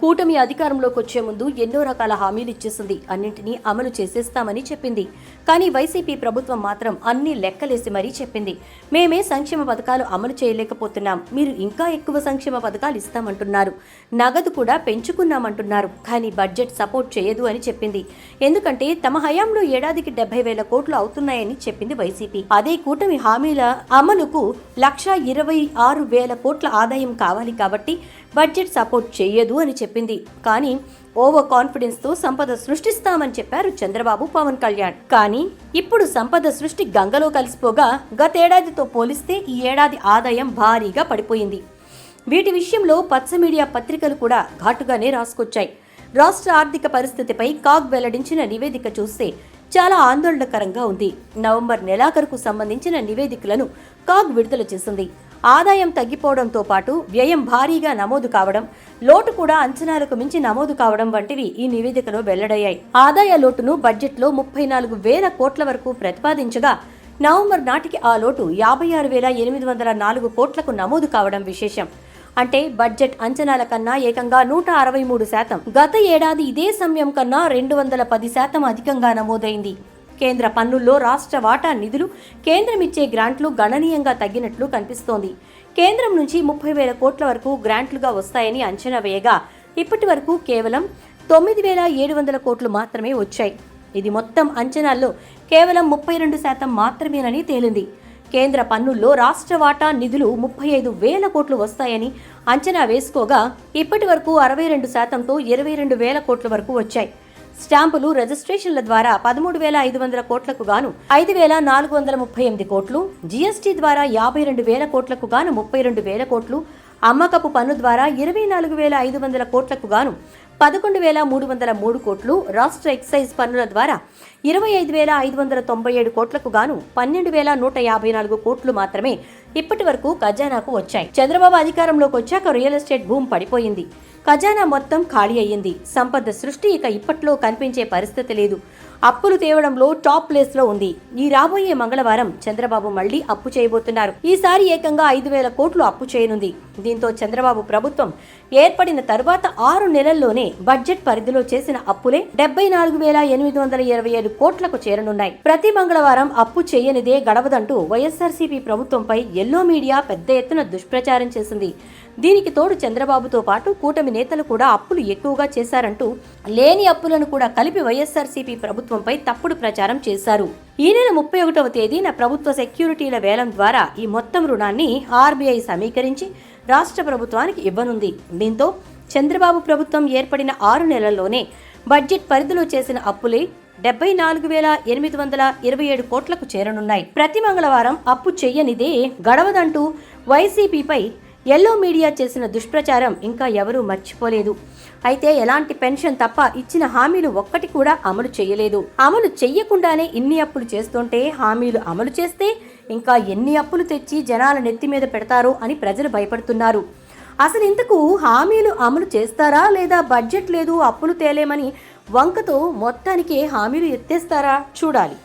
కూటమి అధికారంలోకి వచ్చే ముందు ఎన్నో రకాల హామీలు ఇచ్చేసింది. అన్నింటినీ అమలు చేసేస్తామని చెప్పింది. కానీ వైసీపీ ప్రభుత్వం మాత్రం అన్ని లెక్కలేసి మరీ చెప్పింది. మేమే సంక్షేమ పథకాలు అమలు చేయలేకపోతున్నాం. మీరు ఇంకా ఎక్కువ సంక్షేమ పథకాలు ఇస్తామంటున్నారు. నగదు కూడా పెంచుకున్నామంటున్నారు. కానీ బడ్జెట్ సపోర్ట్ చేయదు అని చెప్పింది. ఎందుకంటే తమ హయాంలో ఏడాదికి డెబ్బై వేల కోట్లు అవుతున్నాయని చెప్పింది వైసీపీ. అదే కూటమి హామీల అమలుకు లక్ష ఇరవై ఆరు వేల కోట్ల ఆదాయం కావాలి కాబట్టి బడ్జెట్ సపోర్ట్ చేయదు అని చెప్పింది చెప్పింది. కానీ ఓవర్ కాన్ఫిడెన్స్తో సంపద సృష్టిస్తామని చెప్పారు చంద్రబాబు పవన్ కళ్యాణ్. కానీ ఇప్పుడు సంపద సృష్టి గంగలో కలిసిపోగా గతేడాదితో పోలిస్తే ఈ ఏడాది ఆదాయం భారీగా పడిపోయింది. వీటి విషయంలో పచ్చ మీడియా పత్రికలు కూడా ఘాటుగానే రాసుకొచ్చాయి. రాష్ట్ర ఆర్థిక పరిస్థితిపై కాగ్ వెల్లడించిన నివేదిక చూస్తే చాలా ఆందోళనకరంగా ఉంది. నవంబర్ నెలాఖరుకు సంబంధించిన నివేదికలను కాగ్ విడుదల చేసింది. ఆదాయం తగ్గిపోవడంతో పాటు వ్యయం భారీగా నమోదు కావడం లోటు కూడా అంచనాలకు మించి నమోదు కావడం వంటివి ఈ నివేదికలో వెల్లడయ్యాయి. ఆదాయ లోటును బడ్జెట్లో ముప్పై నాలుగు వేల కోట్ల వరకు ప్రతిపాదించగా నవంబర్ నాటికి ఆ లోటు యాభై ఆరు వేల ఎనిమిది వందల నాలుగు కోట్లకు నమోదు కావడం విశేషం. అంటే బడ్జెట్ అంచనాల కన్నా ఏకంగా నూట అరవై మూడు శాతం. గత ఏడాది ఇదే సమయం కన్నా రెండు వందల పది శాతం అధికంగా నమోదైంది. కేంద్ర పన్నుల్లో రాష్ట్ర వాటా నిధులు కేంద్రం ఇచ్చే గ్రాంట్లు గణనీయంగా తగ్గినట్లు కనిపిస్తోంది. కేంద్రం నుంచి ముప్పై వేల కోట్ల వరకు గ్రాంట్లుగా వస్తాయని అంచనా వేయగా ఇప్పటి వరకు కేవలం తొమ్మిది వేల ఏడు వందల కోట్లు మాత్రమే వచ్చాయి. ఇది మొత్తం అంచనాల్లో కేవలం ముప్పై రెండు శాతం మాత్రమేనని తేలింది. కేంద్ర పన్నుల్లో రాష్ట్ర వాటా నిధులు ముప్పై ఐదు వేల కోట్లు వస్తాయని అంచనా వేసుకోగా ఇప్పటి వరకు అరవై రెండు శాతంతో ఇరవై రెండు వేల కోట్ల వరకు వచ్చాయి. స్టాంపులు రిజిస్ట్రేషన్ల ద్వారా పదమూడు వేల ఐదు వందల కోట్లకు గాను ఐదు వేల నాలుగు వందల ముప్పై ఎనిమిది కోట్లు జీఎస్టీ ద్వారా యాభై రెండు వేల కోట్లకు గాను ముప్పై రెండు వేల కోట్లు అమ్మకపు పన్ను ద్వారా ఇరవై నాలుగు వేల ఐదు వందల కోట్లకు గాను పదకొండు వేల మూడు వందల మూడు కోట్లు రాష్ట్ర ఎక్సైజ్ పన్నుల ద్వారా ఇరవై ఐదు వేల ఐదు వందల తొంభై ఏడు కోట్లకు గాను పన్నెండు వేల నూట యాభై నాలుగు కోట్లు మాత్రమే ఇప్పటి వరకు ఖజానాకు వచ్చాయి. చంద్రబాబు అధికారంలోకి వచ్చాక రియల్ ఎస్టేట్ భూమి పడిపోయింది. ఖజానా మొత్తం ఖాళీ అయ్యింది. సంపద సృష్టి ఇక ఇప్పట్లో కనిపించే పరిస్థితి లేదు. అప్పులు తేవడంలో టాప్ ప్లేస్లో ఉంది. ఈ రాబోయే మంగళవారం చంద్రబాబు మళ్ళీ అప్పు చేయబోతున్నారు. ఈసారి ఏకంగా ఐదు వేల కోట్లు అప్పు చేయనుంది. దీంతో చంద్రబాబు ప్రభుత్వం ఏర్పడిన తరువాత ఆరు నెలల్లోనే బడ్జెట్ పరిధిలో చేసిన అప్పులే డెబ్బై నాలుగు వేల ఎనిమిది వందల ఇరవై ఏడు కోట్లకు చేరనున్నాయి. ప్రతి మంగళవారం అప్పు చేయనిదే గడవదంటూ వైఎస్ఆర్సీపీ ప్రభుత్వంపై ఎల్లో మీడియా పెద్ద ఎత్తున దుష్ప్రచారం చేసింది. దీనికి తోడు చంద్రబాబుతో పాటు కూటమి నేతలు కూడా అప్పులు ఎక్కువగా చేశారంటూ లేని అప్పులను కూడా కలిపి వైఎస్ఆర్సీపీ ప్రభుత్వంపై తప్పుడు ప్రచారం చేశారు. ఈ నెల ముప్పై ఒకటవ తేదీన ప్రభుత్వ సెక్యూరిటీల వేలం ద్వారా ఈ మొత్తం రుణాన్ని ఆర్బీఐ సమీకరించి రాష్ట్ర ప్రభుత్వానికి ఇవ్వనుంది. దీంతో చంద్రబాబు ప్రభుత్వం ఏర్పడిన ఆరు నెలల్లోనే బడ్జెట్ పరిధిలో చేసిన అప్పులే డెబ్బై నాలుగు వేల ఎనిమిది వందల ఇరవై ఏడు కోట్లకు చేరనున్నాయి. ప్రతి మంగళవారం అప్పు చెయ్యనిదే గడవదంటూ వైసీపీపై ఎల్లో మీడియా చేసిన దుష్ప్రచారం ఇంకా ఎవరూ మర్చిపోలేదు. అయితే ఎలాంటి పెన్షన్ తప్ప ఇచ్చిన హామీలు ఒక్కటి కూడా అమలు చేయలేదు. అమలు చెయ్యకుండానే ఇన్ని అప్పులు చేస్తుంటే హామీలు అమలు చేస్తే ఇంకా ఎన్ని అప్పులు తెచ్చి జనాల నెత్తి మీద పెడతారో అని ప్రజలు భయపడుతున్నారు. అసలు ఇంతకు హామీలు అమలు చేస్తారా లేదా బడ్జెట్ లేదు అప్పులు తేలేమని వంకతో మొత్తానికే హామీలు ఎత్తేస్తారా చూడాలి.